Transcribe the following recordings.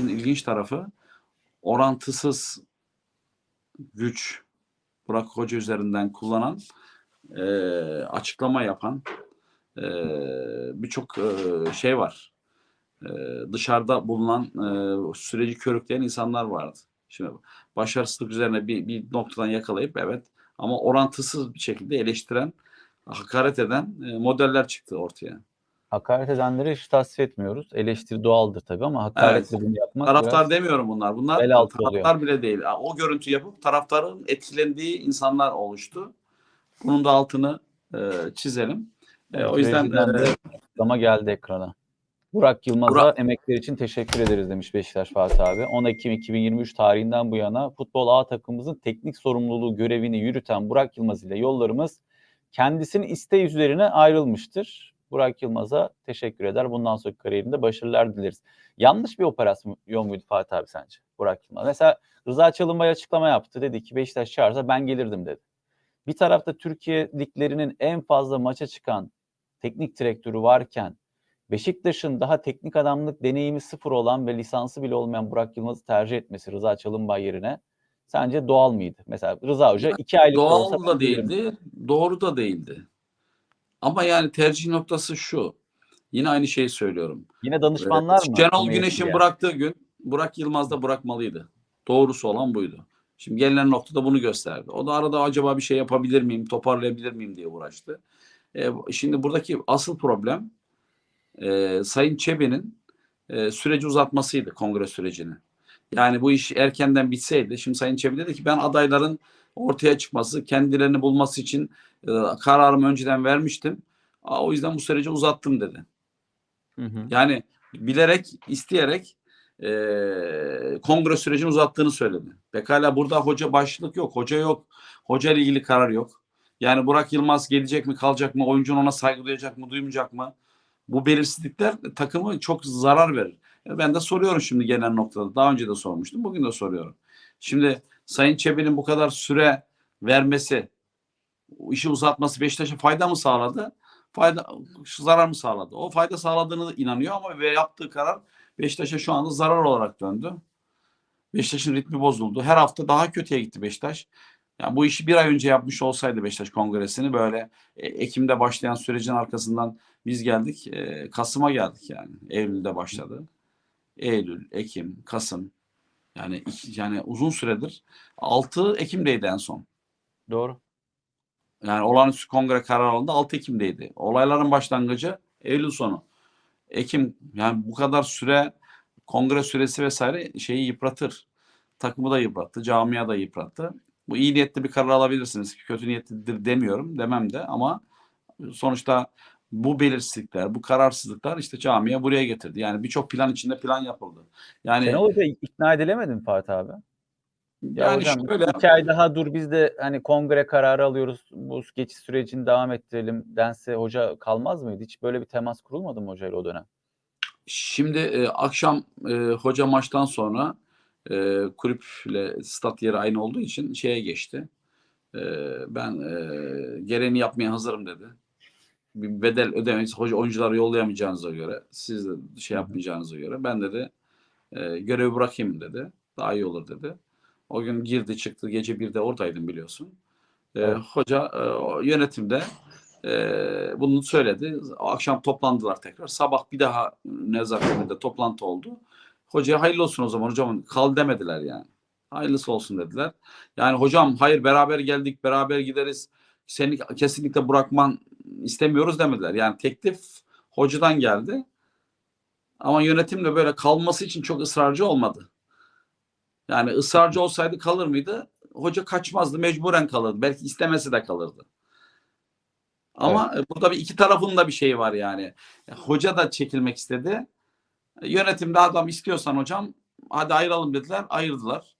işin ilginç tarafı orantısız güç Burak Hoca üzerinden kullanan e, açıklama yapan e, birçok e, şey var. E, dışarıda bulunan e, süreci körükleyen insanlar vardı. Şimdi başarısızlık üzerine bir, bir noktadan yakalayıp evet ama orantısız bir şekilde eleştiren, hakaret eden e, modeller çıktı ortaya. Hakaret edenleri hiç tasvip etmiyoruz. Eleştiri doğaldır tabii ama hakaretle bunu yapmak Taraftar demiyorum bunlar. Bunlar altı oluyor. taraftar bile değil. O görüntü yapıp taraftarın etkilendiği insanlar oluştu. Bunun da altını e, çizelim. E, o yüzden e, açıklama geldi ekrana. Burak Yılmaz'a Burak- emekler için teşekkür ederiz demiş Beşiktaş Fatih abi. 10 Ekim 2023 tarihinden bu yana futbol A takımımızın teknik sorumluluğu görevini yürüten Burak Yılmaz ile yollarımız kendisinin isteği üzerine ayrılmıştır. Burak Yılmaz'a teşekkür eder. Bundan sonraki kariyerinde başarılar dileriz. Yanlış bir operasyon muydu Fatih abi sence Burak Yılmaz? Mesela Rıza Çalınbay açıklama yaptı. Dedi ki Beşiktaş çağırsa ben gelirdim dedi. Bir tarafta Türkiye liglerinin en fazla maça çıkan teknik direktörü varken Beşiktaş'ın daha teknik adamlık deneyimi sıfır olan ve lisansı bile olmayan Burak Yılmaz'ı tercih etmesi Rıza Çalınbay yerine sence doğal mıydı? Mesela Rıza Hoca iki aylık da olsa doğal da değildi, doğru da değildi. Ama yani tercih noktası şu. Yine aynı şeyi söylüyorum. Yine danışmanlar mı? Şenol Güneş'in etkileyen? bıraktığı gün Burak Yılmaz da bırakmalıydı. Doğrusu olan buydu. Şimdi gelinen noktada bunu gösterdi. O da arada acaba bir şey yapabilir miyim, toparlayabilir miyim diye uğraştı. E, şimdi buradaki asıl problem e, Sayın Çebi'nin e, süreci uzatmasıydı kongre sürecini. Yani bu iş erkenden bitseydi. Şimdi Sayın Çebi dedi ki ben adayların ortaya çıkması, kendilerini bulması için e, kararımı önceden vermiştim. Aa, o yüzden bu süreci uzattım dedi. Hı hı. Yani bilerek, isteyerek e, kongre sürecini uzattığını söyledi. Pekala burada hoca başlık yok, hoca yok, hoca ile ilgili karar yok. Yani Burak Yılmaz gelecek mi, kalacak mı, oyuncunun ona saygı duyacak mı, duymayacak mı? Bu belirsizlikler takımı çok zarar verir. E, Ben de soruyorum şimdi genel noktada. Daha önce de sormuştum, bugün de soruyorum. Şimdi Sayın Çebi'nin bu kadar süre vermesi, işi uzatması Beşiktaş'a fayda mı sağladı? Fayda zarar mı sağladı? O fayda sağladığını inanıyor ama ve yaptığı karar Beşiktaş'a şu anda zarar olarak döndü. Beşiktaş'ın ritmi bozuldu. Her hafta daha kötüye gitti Beşiktaş. Yani bu işi bir ay önce yapmış olsaydı Beşiktaş Kongresi'ni böyle e, Ekim'de başlayan sürecin arkasından biz geldik. e, Kasım'a geldik yani. Eylül'de başladı. Eylül, Ekim, Kasım. Yani iki- yani uzun süredir 6 Ekim'deydi en son. Doğru. Yani olağanüstü kongre kararı alındı 6 Ekim'deydi. Olayların başlangıcı Eylül sonu. Ekim yani bu kadar süre kongre süresi vesaire şeyi yıpratır. Takımı da yıprattı, camia da yıprattı. Bu iyi niyetli bir karar alabilirsiniz. Kötü niyetlidir demiyorum, demem de ama sonuçta bu belirsizlikler, bu kararsızlıklar işte camia buraya getirdi. Yani birçok plan içinde plan yapıldı. Yani Şenol Hoca ikna edilemedi mi Fatih abi? Ya yani hocam şöyle iki ay daha dur biz de hani kongre kararı alıyoruz. Bu geçiş sürecini devam ettirelim dense hoca kalmaz mıydı? Hiç böyle bir temas kurulmadı mı hocayla o dönem? Şimdi e, akşam e, hoca maçtan sonra e, kulüple stat yeri aynı olduğu için şeye geçti. E, ben e, gereğini yapmaya hazırım dedi. Bir bedel ödemeyiz. Hoca oyuncuları yollayamayacağınıza göre, siz de şey yapmayacağınıza göre ben dedi e, görevi bırakayım dedi. Daha iyi olur dedi. O gün girdi çıktı. Gece birde oradaydım biliyorsun. E, Evet. Hoca e, yönetimde e, bunu söyledi. Akşam toplandılar tekrar. Sabah bir daha nezaketinde toplantı oldu. Hocaya hayırlı olsun o zaman hocam kal demediler yani. Hayırlısı olsun dediler. Yani hocam hayır beraber geldik beraber gideriz. Seni kesinlikle bırakman istemiyoruz demediler. Yani teklif hocadan geldi. Ama yönetim de böyle kalması için çok ısrarcı olmadı. Yani ısrarcı olsaydı kalır mıydı? Hoca kaçmazdı, mecburen kalırdı. Belki istemesi de kalırdı. Ama e, burada bir iki tarafın da bir şeyi var yani. E, Hoca da çekilmek istedi. E, Yönetimde adam istiyorsan hocam hadi ayrılalım dediler. Ayırdılar.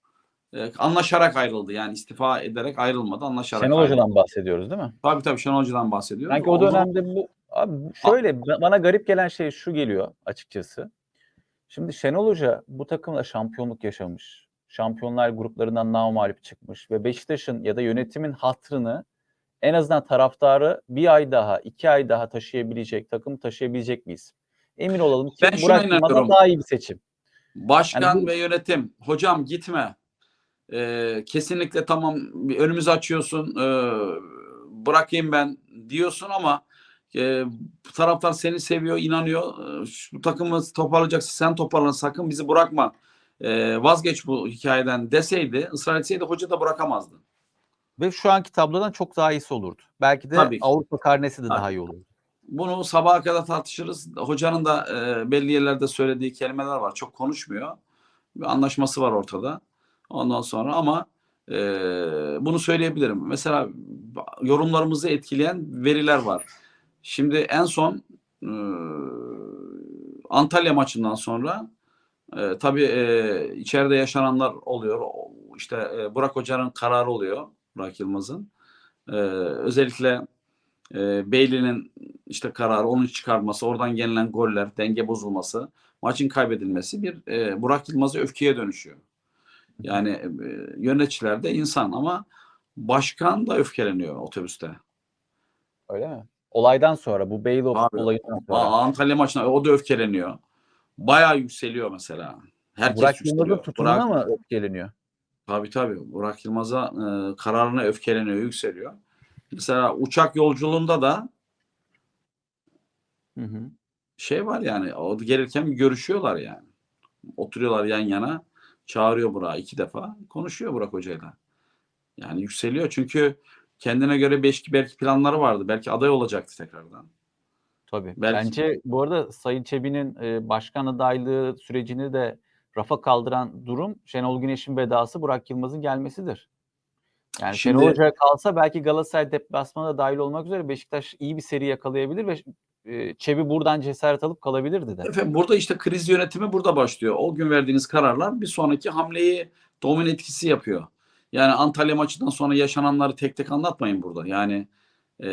E, Anlaşarak ayrıldı. Yani istifa ederek ayrılmadı. Anlaşarak Şenol ayrıldı. Hoca'dan bahsediyoruz değil mi? Tabii tabii Şenol Hoca'dan bahsediyorum. Sanki o dönemde bu abi şöyle ba- bana garip gelen şey şu geliyor açıkçası. Şimdi Şenol Hoca bu takımla şampiyonluk yaşamış. Şampiyonlar gruplarından namağlup çıkmış ve Beşiktaş'ın ya da yönetimin hatrını en azından taraftarı bir ay daha, iki ay daha taşıyabilecek, takımı taşıyabilecek miyiz? Emin olalım ki Ben Burak Yılmaz'a daha iyi bir seçim. Başkan Yani bu- ve yönetim hocam gitme. Ee, kesinlikle tamam bir önümüzü açıyorsun ee, bırakayım ben diyorsun ama e, taraftar seni seviyor inanıyor şu takımı toparlayacaksın sen toparlan sakın bizi bırakma Ee, vazgeç bu hikayeden deseydi ısrar etseydi hoca da bırakamazdı. Ve şu anki tablodan çok daha iyisi olurdu. Belki de Tabii. Avrupa karnesi de Tabii. daha iyi olurdu. Bunu sabaha kadar tartışırız. Hocanın da e, belli yerlerde söylediği kelimeler var. Çok konuşmuyor. Bir anlaşması var ortada. Ondan sonra ama e, bunu söyleyebilirim. Mesela yorumlarımızı etkileyen veriler var. Şimdi en son e, Antalya maçından sonra e, tabii e, içeride yaşananlar oluyor. İşte e, Burak Hoca'nın kararı oluyor. Burak Yılmaz'ın. E, özellikle e, Bailey'nin işte kararı onu çıkarması, oradan gelen goller, denge bozulması, maçın kaybedilmesi bir e, Burak Yılmaz'a öfkeye dönüşüyor. Yani e, yöneticiler de insan ama başkan da öfkeleniyor otobüste. Öyle mi? Olaydan sonra bu Abi, olayından sonra. Aa, Antalya maçına o da öfkeleniyor. Bayağı yükseliyor mesela. Herkes Burak. Yılmaz'ın tutumuna Burak- mı öfkeleniyor? Tabii tabii. Burak Yılmaz'a e, kararına öfkeleniyor, yükseliyor. Mesela uçak yolculuğunda da Hı hı. şey var yani o gelirken görüşüyorlar yani. Oturuyorlar yan yana. Çağırıyor Burak'ı iki defa. Konuşuyor Burak Hoca'yla. Yani yükseliyor çünkü kendine göre beş belki planları vardı. Belki aday olacaktı tekrardan. Tabii. Belki- Bence bu arada Sayın Çebi'nin e, başkan adaylığı sürecini de rafa kaldıran durum Şenol Güneş'in vedası Burak Yılmaz'ın gelmesidir. Yani Şimdi- Şenol Hoca kalsa belki Galatasaray deplasmanına dahil olmak üzere Beşiktaş iyi bir seri yakalayabilir ve e, Çebi buradan cesaret alıp kalabilirdi de. Efendim burada işte kriz yönetimi burada başlıyor. O gün verdiğiniz kararlar bir sonraki hamleyi domine etkisi yapıyor. Yani Antalya maçından sonra yaşananları tek tek anlatmayın burada. Yani e,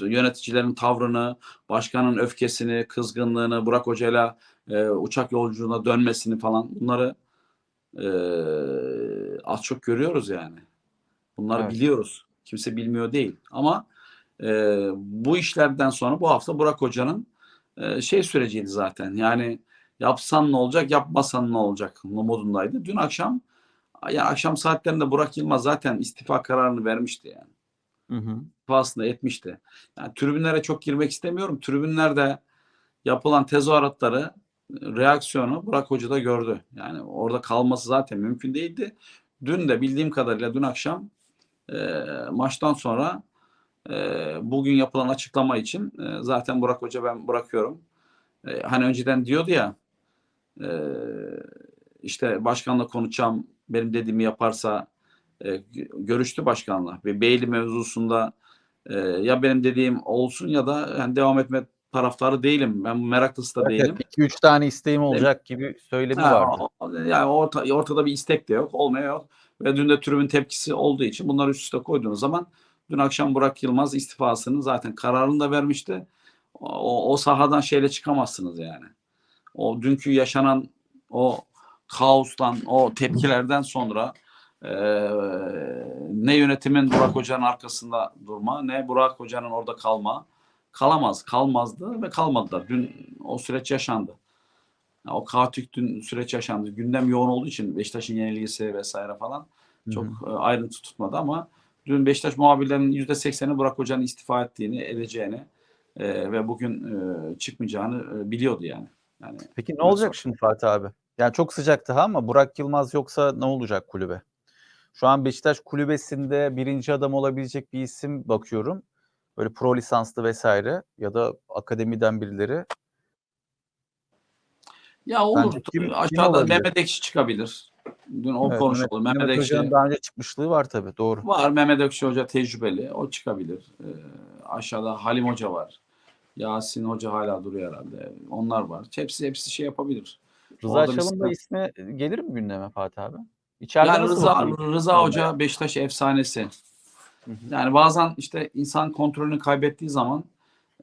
yöneticilerin tavrını, başkanın öfkesini, kızgınlığını, Burak Hoca'yla e, uçak yolculuğuna dönmesini falan bunları e, az çok görüyoruz yani. Bunları Evet. biliyoruz. Kimse bilmiyor değil. Ama e, bu işlerden sonra bu hafta Burak Hoca'nın e, şey süreciydi zaten. Yani yapsan ne olacak, yapmasan ne olacak modundaydı. Dün akşam yani akşam saatlerinde Burak Yılmaz zaten istifa kararını vermişti yani. Hı hı. İstifasını etmişti. Yani tribünlere çok girmek istemiyorum. Tribünlerde yapılan tezahüratları, reaksiyonu Burak Hoca da gördü. Yani orada kalması zaten mümkün değildi. Dün de bildiğim kadarıyla dün akşam e, maçtan sonra bugün yapılan açıklama için e, zaten Burak Hoca ben bırakıyorum. E, hani önceden diyordu ya e, işte başkanla konuşacağım benim dediğimi yaparsa e, gö- görüştü başkanla ve Beyli mevzusunda ya benim dediğim olsun ya da yani devam etme taraftarı değilim. Ben meraklısı da değilim. 2-3 tane isteğim olacak gibi söylemi Ha, vardı. yani orta, ortada bir istek de yok. Olmaya yok. Ve dün de tribün tepkisi olduğu için bunları üst üste koyduğunuz zaman dün akşam Burak Yılmaz istifasını zaten kararını da vermişti. O, o sahadan şeyle çıkamazsınız yani. O dünkü yaşanan o kaostan, o tepkilerden sonra eee, ne yönetimin Burak Hoca'nın arkasında durma, ne Burak Hoca'nın orada kalma. Kalamaz, kalmazdı ve kalmadılar. Dün o süreç yaşandı. Ya o kaotik dün süreç yaşandı. Gündem yoğun olduğu için Beşiktaş'ın yenilgisi vesaire falan çok e, ayrıntı tutmadı ama dün Beşiktaş muhabirlerinin %80'i Burak Hoca'nın istifa ettiğini, edeceğini e, ve bugün e, çıkmayacağını e, biliyordu yani. Yani Peki ne olacak şimdi Fatih abi? Yani çok sıcak daha ama Burak Yılmaz yoksa ne olacak kulübe? Şu an Beşiktaş kulübesinde birinci adam olabilecek bir isim bakıyorum. Böyle pro lisanslı vesaire ya da akademiden birileri. ya olur. Bence kim- kim Aşağıda olabilir? Mehmet Ekşi çıkabilir. Dün o Evet, konuşuldu. Mehmet, Mehmet Hoca'nın daha önce çıkmışlığı var tabii doğru. var. Mehmet Ekşi Hoca tecrübeli. O çıkabilir. E, aşağıda Halim Hoca var. Yasin Hoca hala duruyor herhalde. Onlar var. Hepsi hepsi şey yapabilir. Rıza Orada Çalınbay sıkıntı- ismi gelir mi gündeme Fatih abi? İçeride Yani Rıza? Rıza. Hoca Beşiktaş efsanesi. Hı hı. Yani bazen işte insan kontrolünü kaybettiği zaman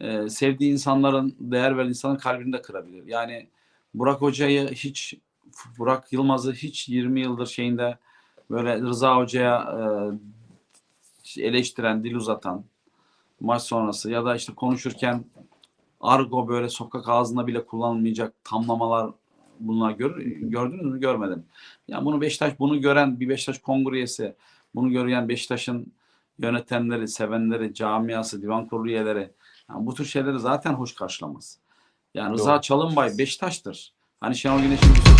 e, sevdiği insanların, değer veren insanın kalbini de kırabilir. Yani Burak Hoca'yı hiç, Burak Yılmaz'ı hiç 20 yıldır şeyinde böyle Rıza Hoca'ya e, eleştiren, dil uzatan maç sonrası ya da işte konuşurken argo böyle sokak ağzında bile kullanılmayacak tamlamalar bunlar gör, gördünüz mü? Görmedim. Yani bunu Beşiktaş bunu gören bir Beşiktaş kongre üyesi, bunu gören Beşiktaş'ın yönetenleri, sevenleri, camiası, divan kurulu üyeleri yani bu tür şeyleri zaten hoş karşılamaz. Yani Rıza Doğru. Çalınbay Beşiktaş'tır. Hani Şenol Güneş'in.